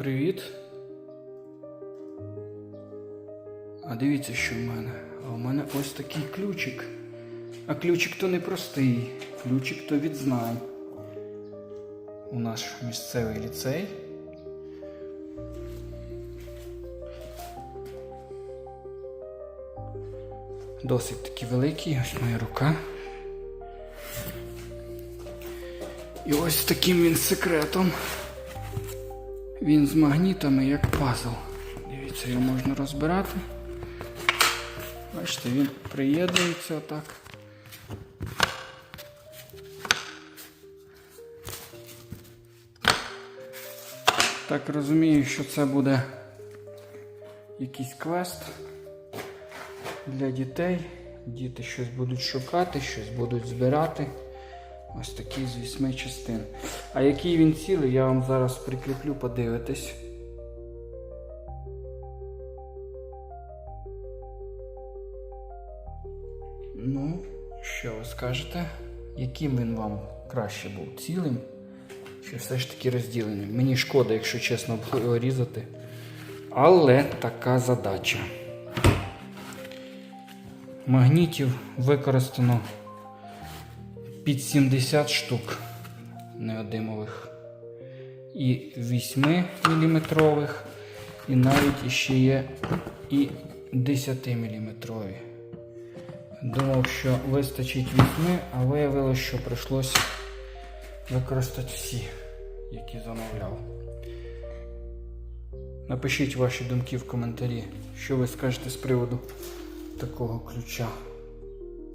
Привіт. А дивіться, що в мене. А в мене ось такий ключик. А ключик то не простий. Ключик то від знань. У наш місцевий ліцей. Досить таки великий, ось моя рука. І ось таким він секретом. Він з магнітами як пазл. Дивіться, його можна розбирати. Бачите, він приєднується отак. Так розумію, що це буде якийсь квест для дітей. Діти щось будуть шукати, щось будуть збирати. Ось такий з вісьми частин. А який він цілий, я вам зараз прикріплю, подивитись. Ну, що ви скажете? Яким він вам краще був? Цілим? Чи все ж таки розділеним? Мені шкода, якщо чесно, було його різати. Але така задача. Магнітів використано під 70 штук неодимових. І 8 мм, і навіть іще є і 10 мм. Думав, що вистачить 8, а виявилося, що прийшлося використати всі, які замовляв. Напишіть ваші думки в коментарі, що ви скажете з приводу такого ключа.